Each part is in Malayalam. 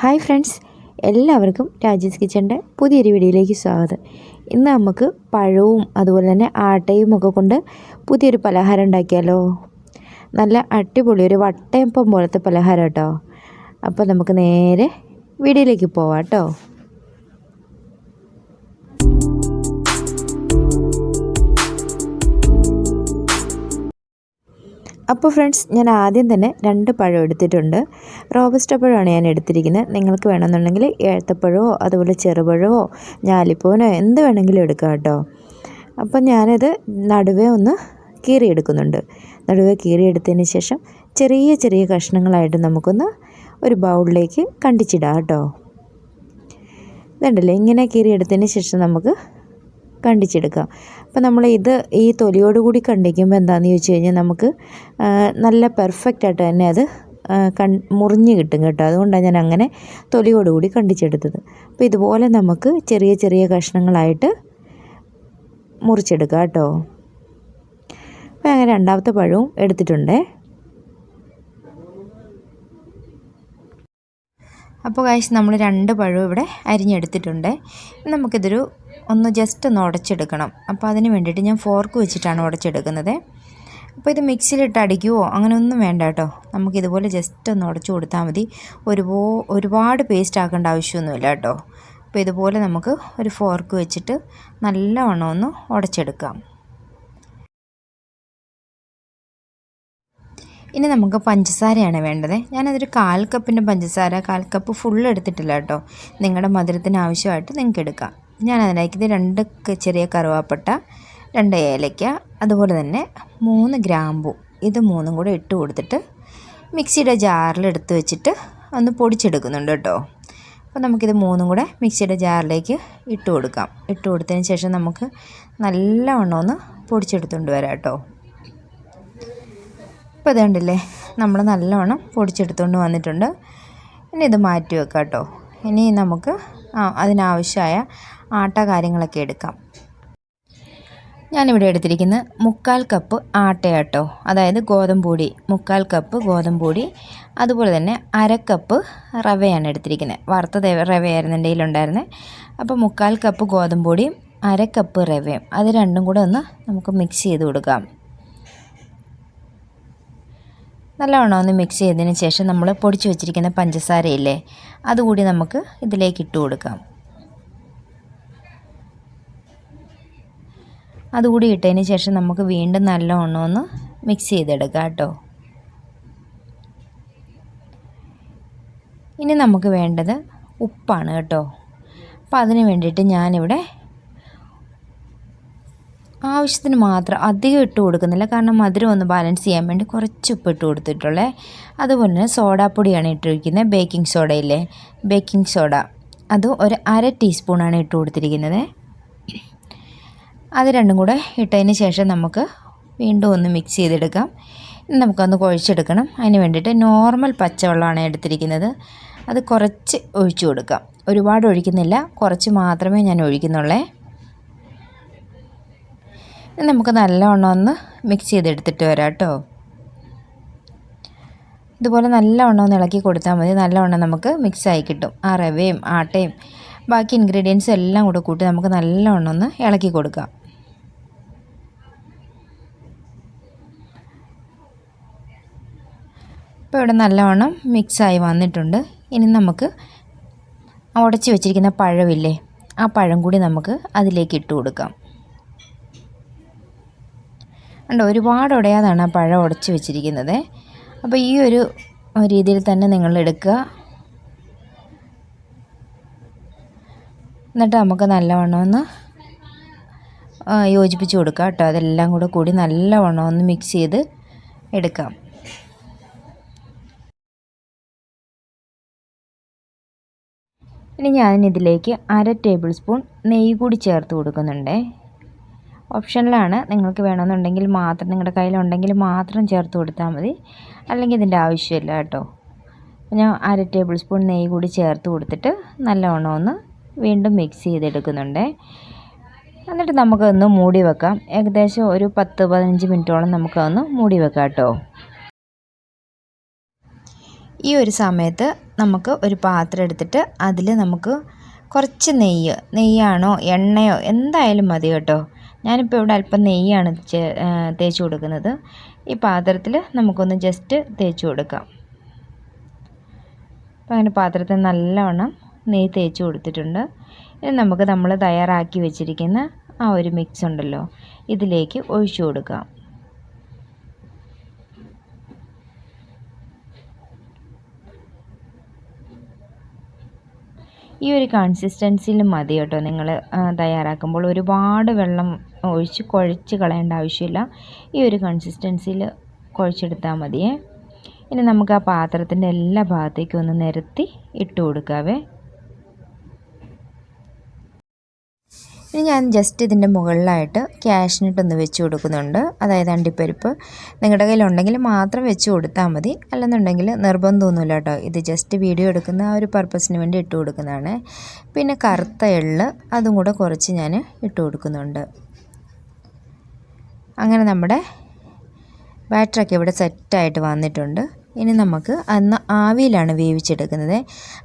ഹായ് ഫ്രണ്ട്സ് എല്ലാവർക്കും രാജീസ് കിച്ചന്റെ പുതിയൊരു വീഡിയോയിലേക്ക് സ്വാഗതം. ഇന്ന് നമുക്ക് പഴവും അതുപോലെ തന്നെ ആട്ടയും ഒക്കെ കൊണ്ട് പുതിയൊരു പലഹാരം ഉണ്ടാക്കിയാലോ? നല്ല അടിപൊളി ഒരു വട്ടയപ്പം പോലത്തെ പലഹാരം കേട്ടോ. അപ്പോൾ നമുക്ക് നേരെ വീഡിയോയിലേക്ക് പോവാം കേട്ടോ. അപ്പോൾ ഫ്രണ്ട്സ് ഞാൻ ആദ്യം തന്നെ രണ്ട് പഴം എടുത്തിട്ടുണ്ട്. റോബസ്റ്റ പഴമാണ് ഞാൻ എടുത്തിരിക്കുന്നത്. നിങ്ങൾക്ക് വേണമെന്നുണ്ടെങ്കിൽ ഏത്തപ്പഴമോ അതുപോലെ ചെറുപഴമോ ഞാലിപ്പൂവനോ എന്ത് വേണമെങ്കിലും എടുക്കാം കേട്ടോ. അപ്പോൾ ഞാനത് നടുവേ ഒന്ന് കീറിയെടുക്കുന്നുണ്ട് നടുവേ കീറിയെടുത്തതിന് ശേഷം ചെറിയ ചെറിയ കഷ്ണങ്ങളായിട്ട് നമുക്കൊന്ന് ഒരു ബൗളിലേക്ക് കണ്ടിച്ചിടാം കേട്ടോ. ഇതുണ്ടല്ലേ ഇങ്ങനെ കീറിയെടുത്തതിന് ശേഷം നമുക്ക് കണ്ടിച്ചെടുക്കാം അപ്പോൾ നമ്മൾ ഇത് ഈ തൊലിയോട് കൂടി കണ്ടിക്കുമ്പോൾ എന്താണെന്ന് ചോദിച്ചു കഴിഞ്ഞാൽ നമുക്ക് നല്ല പെർഫെക്റ്റ് ആയിട്ട് തന്നെ അത് കൺ മുറിഞ്ഞ് കിട്ടും കേട്ടോ. അതുകൊണ്ടാണ് ഞാൻ അങ്ങനെ തൊലിയോട് കൂടി കണ്ടിച്ചെടുത്തത്. അപ്പോൾ ഇതുപോലെ നമുക്ക് ചെറിയ ചെറിയ കഷ്ണങ്ങളായിട്ട് മുറിച്ചെടുക്കാം കേട്ടോ. അപ്പോൾ അങ്ങനെ രണ്ടാമത്തെ പഴവും എടുത്തിട്ടുണ്ടേ. അപ്പോൾ കാശ് നമ്മൾ രണ്ട് പഴവും ഇവിടെ അരിഞ്ഞെടുത്തിട്ടുണ്ട്. നമുക്കിതൊരു ഒന്ന് ജസ്റ്റ് ഒന്ന് ഉടച്ചെടുക്കണം. അപ്പോൾ അതിന് വേണ്ടിയിട്ട് ഞാൻ ഫോർക്ക് വെച്ചിട്ടാണ് ഉടച്ചെടുക്കുന്നത്. അപ്പോൾ ഇത് മിക്സിയിലിട്ട് അടിക്കുവോ? അങ്ങനെയൊന്നും വേണ്ട കേട്ടോ. നമുക്കിതുപോലെ ജസ്റ്റ് ഒന്ന് ഉടച്ചു കൊടുത്താൽ മതി. ഒരുപോ ഒരുപാട് പേസ്റ്റ് ആക്കേണ്ട ആവശ്യമൊന്നുമില്ല കേട്ടോ. അപ്പോൾ ഇതുപോലെ നമുക്ക് ഒരു ഫോർക്ക് വെച്ചിട്ട് നല്ലവണ്ണം ഒന്ന് ഉടച്ചെടുക്കാം. ഇനി നമുക്ക് പഞ്ചസാരയാണ് വേണ്ടത്. ഞാനതൊരു കാൽ കപ്പിന്റെ പഞ്ചസാര കാൽ കപ്പ് ഫുൾ എടുത്തിട്ടില്ല കേട്ടോ. നിങ്ങളുടെ മധുരത്തിന് ആവശ്യമായിട്ട് നിങ്ങൾക്ക് എടുക്കാം. ഞാൻ അതിലേക്ക് രണ്ട് ചെറിയ കറുവാപ്പട്ട രണ്ട് ഏലയ്ക്ക അതുപോലെ തന്നെ മൂന്ന് ഗ്രാമ്പു. ഇത് മൂന്നും കൂടെ ഇട്ട് കൊടുത്തിട്ട് മിക്സിയുടെ ജാറിൽ എടുത്ത് വെച്ചിട്ട് ഒന്ന് പൊടിച്ചെടുക്കുന്നുണ്ട് കേട്ടോ. അപ്പോൾ നമുക്കിത് മൂന്നും കൂടെ മിക്സിയുടെ ജാറിലേക്ക് ഇട്ട് കൊടുക്കാം. ഇട്ട് കൊടുത്തതിന് ശേഷം നമുക്ക് നല്ലവണ്ണം ഒന്ന് പൊടിച്ചെടുത്തുകൊണ്ട് വരാം കേട്ടോ. ഇപ്പോൾ കണ്ടില്ലേ നമ്മൾ നല്ലവണ്ണം പൊടിച്ചെടുത്തുകൊണ്ട് വന്നിട്ടുണ്ട്. ഇനി ഇത് മാറ്റി വെക്കാം കേട്ടോ. ഇനി നമുക്ക് അതിനാവശ്യമായ ആട്ട കാര്യങ്ങളൊക്കെ എടുക്കാം. ഞാനിവിടെ എടുത്തിരിക്കുന്നത് മുക്കാൽ കപ്പ് ആട്ടയാട്ടോ. അതായത് ഗോതമ്പൊടി മുക്കാൽ കപ്പ് ഗോതമ്പൊടി അതുപോലെ തന്നെ അരക്കപ്പ് റവയാണ് എടുത്തിരിക്കുന്നത്. വറുത്ത റവയായിരുന്നു എന്റെ കയ്യിലുണ്ടായിരുന്നത് അപ്പോൾ മുക്കാൽ കപ്പ് ഗോതമ്പൊടിയും അരക്കപ്പ് റവയും. അത് രണ്ടും കൂടെ ഒന്ന് നമുക്ക് മിക്സ് ചെയ്ത് കൊടുക്കാം. നല്ലവണ്ണം ഒന്ന് മിക്സ് ചെയ്തതിന് ശേഷം നമ്മൾ പൊടിച്ച് വെച്ചിരിക്കുന്ന പഞ്ചസാരയില്ലേ അതുകൂടി നമുക്ക് ഇതിലേക്ക് ഇട്ട് കൊടുക്കാം. അതുകൂടി ഇട്ടതിന് ശേഷം നമുക്ക് വീണ്ടും നല്ലവണ്ണം ഒന്ന് മിക്സ് ചെയ്തെടുക്കാം കേട്ടോ. ഇനി നമുക്ക് വേണ്ടത് ഉപ്പാണ് കേട്ടോ. അപ്പോൾ അതിന് വേണ്ടിയിട്ട് ഞാനിവിടെ ആവശ്യത്തിന് മാത്രം അധികം ഇട്ട് കൊടുക്കുന്നില്ല. കാരണം മധുരം ഒന്ന് ബാലൻസ് ചെയ്യാൻ വേണ്ടി കുറച്ച് ഉപ്പ് ഇട്ട് കൊടുത്തിട്ടുള്ളേ. അതുപോലെ തന്നെ സോഡാപ്പൊടിയാണ് ഇട്ടിരിക്കുന്നത് ബേക്കിംഗ് സോഡയില്ലേ ബേക്കിംഗ് സോഡ അത് ഒരു അര ടീസ്പൂണാണ് ഇട്ട് കൊടുത്തിരിക്കുന്നത്. അത് രണ്ടും കൂടെ ഇട്ടതിന് ശേഷം നമുക്ക് വീണ്ടും ഒന്ന് മിക്സ് ചെയ്തെടുക്കാം. നമുക്കൊന്ന് കുഴച്ചെടുക്കണം. അതിന് വേണ്ടിയിട്ട് നോർമൽ പച്ചവെള്ളമാണ് എടുത്തിരിക്കുന്നത്. അത് കുറച്ച് ഒഴിച്ചു കൊടുക്കാം. ഒരുപാട് ഒഴിക്കുന്നില്ല. കുറച്ച് മാത്രമേ ഞാൻ ഒഴിക്കുന്നുള്ളേ. നമുക്ക് നല്ലവണ്ണം ഒന്ന് മിക്സ് ചെയ്തെടുത്തിട്ട് വരാം കേട്ടോ. ഇതുപോലെ നല്ലവണ്ണം ഒന്ന് ഇളക്കി കൊടുത്താൽ മതി. നല്ലവണ്ണം നമുക്ക് മിക്സായി കിട്ടും. ആ റവയും ആട്ടയും ബാക്കി ഇൻഗ്രീഡിയൻസ് എല്ലാം കൂടെ കൂട്ടി നമുക്ക് നല്ലവണ്ണം ഒന്ന് ഇളക്കി കൊടുക്കാം. ഇപ്പോൾ ഇവിടെ നല്ലവണ്ണം മിക്സായി വന്നിട്ടുണ്ട്. ഇനി നമുക്ക് ഉടച്ചു വെച്ചിരിക്കുന്ന പഴമില്ലേ ആ പഴം കൂടി നമുക്ക് അതിലേക്ക് ഇട്ട് കൊടുക്കാം. ഉണ്ട് ഒരുപാട് ഉടയാതാണ് ആ പഴം ഉടച്ചു വെച്ചിരിക്കുന്നത്. അപ്പോൾ ഈ ഒരു രീതിയിൽ തന്നെ നിങ്ങൾ എടുക്കുക. എന്നിട്ട് നമുക്ക് നല്ലവണ്ണം ഒന്ന് യോജിപ്പിച്ച് കൊടുക്കുക കേട്ടോ. അതെല്ലാം കൂടെ കൂടി നല്ലവണ്ണം ഒന്ന് മിക്സ് ചെയ്ത് എടുക്കാം. ഇനി ഞാനിതിലേക്ക് അര ടേബിൾ സ്പൂൺ നെയ്യ് കൂടി ചേർത്ത് കൊടുക്കുന്നുണ്ടേ. ഓപ്ഷനിലാണ് നിങ്ങൾക്ക് വേണമെന്നുണ്ടെങ്കിൽ മാത്രം നിങ്ങളുടെ കയ്യിലുണ്ടെങ്കിൽ മാത്രം ചേർത്ത് കൊടുത്താൽ മതി. അല്ലെങ്കിൽ ഇതിന്റെ ആവശ്യമില്ല കേട്ടോ. ഞാൻ അര ടേബിൾ സ്പൂൺ നെയ്യ് കൂടി ചേർത്ത് കൊടുത്തിട്ട് നല്ലവണ്ണം ഒന്ന് വീണ്ടും മിക്സ് ചെയ്തെടുക്കുന്നുണ്ട്. എന്നിട്ട് നമുക്കൊന്ന് മൂടി വെക്കാം. ഏകദേശം ഒരു പത്ത് പതിനഞ്ച് മിനിറ്റോളം നമുക്കൊന്ന് മൂടി വെക്കാം കേട്ടോ. ഈ ഒരു സമയത്ത് നമുക്ക് ഒരു പാത്രം എടുത്തിട്ട് അതിൽ നമുക്ക് കുറച്ച് നെയ്യ് നെയ്യാണോ എണ്ണയോ എന്തായാലും മതി കേട്ടോ. ഞാനിപ്പോൾ ഇവിടെ അല്പം നെയ്യാണ് തേച്ച് കൊടുക്കുന്നത്. ഈ പാത്രത്തിൽ നമുക്കൊന്ന് ജസ്റ്റ് തേച്ച് കൊടുക്കാം. അപ്പോൾ അങ്ങനെ പാത്രത്തിൽ നല്ലവണ്ണം നെയ്യ് തേച്ച് കൊടുത്തിട്ടുണ്ട്. ഇനി നമുക്ക് നമ്മൾ തയ്യാറാക്കി വെച്ചിരിക്കുന്ന ആ ഒരു മിക്സ് ഉണ്ടല്ലോ ഇതിലേക്ക് ഒഴിച്ചു കൊടുക്കാം. ഈ ഒരു കൺസിസ്റ്റൻസിയിൽ മതി കേട്ടോ നിങ്ങൾ തയ്യാറാക്കുമ്പോൾ. ഒരുപാട് വെള്ളം ഒഴിച്ച് കുഴച്ച് കളയേണ്ട ആവശ്യമില്ല. ഈ ഒരു കൺസിസ്റ്റൻസിയിൽ കുഴച്ചെടുത്താൽ മതിയേ. ഇനി നമുക്ക് ആ പാത്രത്തിന്റെ എല്ലാ ഭാഗത്തേക്കും ഒന്ന് നിരത്തി ഇട്ട് കൊടുക്കാവേ. ഇനി ഞാൻ ജസ്റ്റ് ഇതിന്റെ മുകളിലായിട്ട് ക്യാഷിനിട്ടൊന്ന് വെച്ച് കൊടുക്കുന്നുണ്ട്. അതായത് അണ്ടിപ്പരിപ്പ്. നിങ്ങളുടെ കയ്യിലുണ്ടെങ്കിൽ മാത്രം വെച്ച് കൊടുത്താൽ മതി. അല്ലെന്നുണ്ടെങ്കിൽ നിർബന്ധമൊന്നുമില്ല കേട്ടോ. ഇത് ജസ്റ്റ് വീഡിയോ എടുക്കുന്ന ആ ഒരു പർപ്പസിന് വേണ്ടി ഇട്ട് കൊടുക്കുന്നതാണ്. പിന്നെ കറുത്ത എള്ള് അതും കൂടെ കുറച്ച് ഞാൻ ഇട്ട് കൊടുക്കുന്നുണ്ട്. അങ്ങനെ നമ്മുടെ ബാറ്ററൊക്കെ ഇവിടെ സെറ്റായിട്ട് വന്നിട്ടുണ്ട്. ഇനി നമുക്ക് അന്ന് ആവിയിലാണ് വേവിച്ചെടുക്കുന്നത്.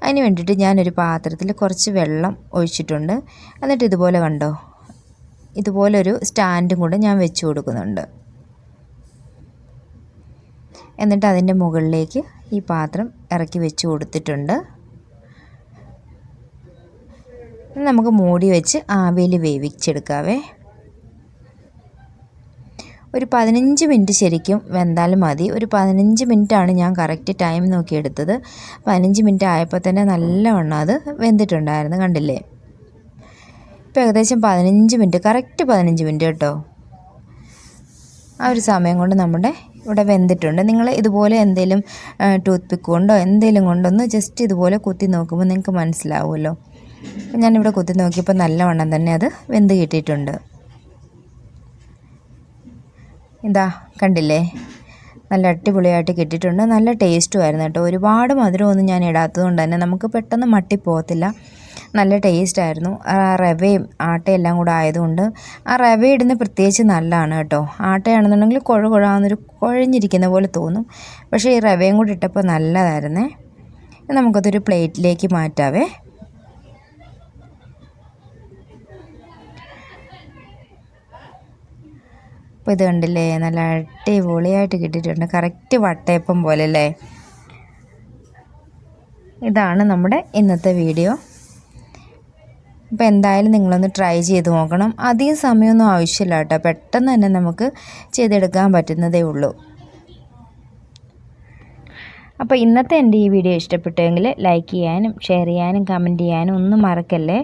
അതിന് വേണ്ടിയിട്ട് ഞാനൊരു പാത്രത്തിൽ കുറച്ച് വെള്ളം ഒഴിച്ചിട്ടുണ്ട്. എന്നിട്ട് ഇതുപോലെ കണ്ടോ? ഇതുപോലൊരു സ്റ്റാൻഡും കൂടെ ഞാൻ വെച്ച് കൊടുക്കുന്നുണ്ട്. എന്നിട്ട് അതിന്റെ മുകളിലേക്ക് ഈ പാത്രം ഇറക്കി വെച്ച് കൊടുത്തിട്ടുണ്ട്. നമുക്ക് മൂടി വെച്ച് ആവിയിൽ വേവിച്ചെടുക്കാവേ. ഒരു പതിനഞ്ച് മിനിറ്റ് ശരിക്കും വെന്താലും മതി. ഒരു പതിനഞ്ച് ആണ് ഞാൻ കറക്റ്റ് ടൈം നോക്കി എടുത്തത് പതിനഞ്ച് മിനിറ്റ് ആയപ്പോൾ തന്നെ നല്ലവണ്ണം അത് വെന്തിട്ടുണ്ടായിരുന്നു കണ്ടില്ലേ? ഇപ്പോൾ ഏകദേശം പതിനഞ്ച് മിനിറ്റ് കറക്റ്റ് പതിനഞ്ച് മിനിറ്റ് കേട്ടോ. ആ ഒരു സമയം കൊണ്ട് നമ്മുടെ ഇവിടെ വെന്തിട്ടുണ്ട്. നിങ്ങൾ ഇതുപോലെ എന്തെങ്കിലും ടൂത്ത് പിക്ക് കൊണ്ടോ എന്തെങ്കിലും കൊണ്ടൊന്ന് ജസ്റ്റ് ഇതുപോലെ കുത്തി നോക്കുമ്പോൾ നിങ്ങൾക്ക് മനസ്സിലാവുമല്ലോ. ഞാനിവിടെ കുത്തി നോക്കിയപ്പോൾ നല്ലവണ്ണം തന്നെ അത് വെന്ത് കിട്ടിയിട്ടുണ്ട്. ഇതാ കണ്ടില്ലേ? നല്ല അടിപൊളിയായിട്ട് കിട്ടിയിട്ടുണ്ട്. നല്ല ടേസ്റ്റും ആയിരുന്നു കേട്ടോ. ഒരുപാട് മധുരമൊന്നും ഞാൻ ഇടാത്തത് കൊണ്ട് തന്നെ നമുക്ക് പെട്ടെന്ന് മട്ടി പോകത്തില്ല. നല്ല ടേസ്റ്റ് ആയിരുന്നു. ആ റവയും ആട്ടയെല്ലാം കൂടെ ആയതുകൊണ്ട് ആ റവ ഇടുന്നത് പ്രത്യേകിച്ച് നല്ലതാണ് കേട്ടോ. ആട്ടയാണെന്നുണ്ടെങ്കിൽ കുഴ കുഴാന്നൊരു കുഴഞ്ഞിരിക്കുന്ന പോലെ തോന്നും. പക്ഷേ ഈ റവയും കൂടി ഇട്ടപ്പോൾ നല്ലതായിരുന്നേ. നമുക്കതൊരു പ്ലേറ്റിലേക്ക് മാറ്റാവേ. അപ്പോൾ ഇത് കണ്ടില്ലേ? നല്ല അടിപൊളിയായിട്ട് കിട്ടിയിട്ടുണ്ട്. കറക്റ്റ് വട്ടയപ്പം പോലെ അല്ലേ ഇതാണ് നമ്മുടെ ഇന്നത്തെ വീഡിയോ അപ്പോൾ എന്തായാലും നിങ്ങളൊന്ന് ട്രൈ ചെയ്ത് നോക്കണം. അധികം സമയമൊന്നും ആവശ്യമില്ല കേട്ടോ. പെട്ടെന്ന് തന്നെ നമുക്ക് ചെയ്തെടുക്കാൻ പറ്റുന്നതേ ഉള്ളൂ. അപ്പോൾ ഇന്നത്തെ എന്റെ ഈ വീഡിയോ ഇഷ്ടപ്പെട്ടുവെങ്കിൽ ലൈക്ക് ചെയ്യാനും ഷെയർ ചെയ്യാനും കമന്റ് ചെയ്യാനും ഒന്നും മറക്കല്ലേ?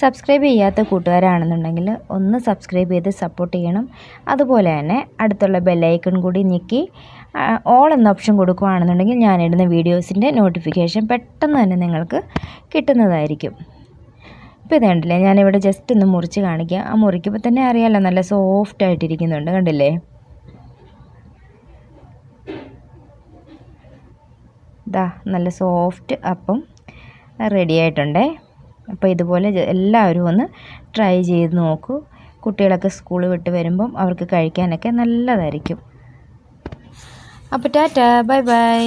സബ്സ്ക്രൈബ് ചെയ്യാത്ത കൂട്ടുകാരാണെന്നുണ്ടെങ്കിൽ ഒന്ന് സബ്സ്ക്രൈബ് ചെയ്ത് സപ്പോർട്ട് ചെയ്യണം. അതുപോലെ തന്നെ അടുത്തുള്ള ബെല്ലൈക്കൺ കൂടി ഞെക്കി ഓൾ എന്ന ഓപ്ഷൻ കൊടുക്കുകയാണെന്നുണ്ടെങ്കിൽ ഞാനിടുന്ന വീഡിയോസിന്റെ നോട്ടിഫിക്കേഷൻ പെട്ടെന്ന് തന്നെ നിങ്ങൾക്ക് കിട്ടുന്നതായിരിക്കും. ഇപ്പോൾ ഇത് കണ്ടില്ലേ? ഞാനിവിടെ ജസ്റ്റ് ഒന്ന് മുറിച്ച് കാണിക്കുക ആ മുറിക്കുമ്പോൾ തന്നെ അറിയാമല്ലോ നല്ല സോഫ്റ്റായിട്ടിരിക്കുന്നുണ്ട് കണ്ടില്ലേ? ഇതാ നല്ല സോഫ്റ്റ് അപ്പം റെഡി ആയിട്ടുണ്ടേ. അപ്പോൾ ഇതുപോലെ എല്ലാവരും ഒന്ന് ട്രൈ ചെയ്ത് നോക്കൂ. കുട്ടികളൊക്കെ സ്കൂൾ വിട്ട് വരുമ്പം അവർക്ക് കഴിക്കാനൊക്കെ നല്ലതായിരിക്കും. അപ്പോൾ ടാറ്റ ബൈ ബൈ.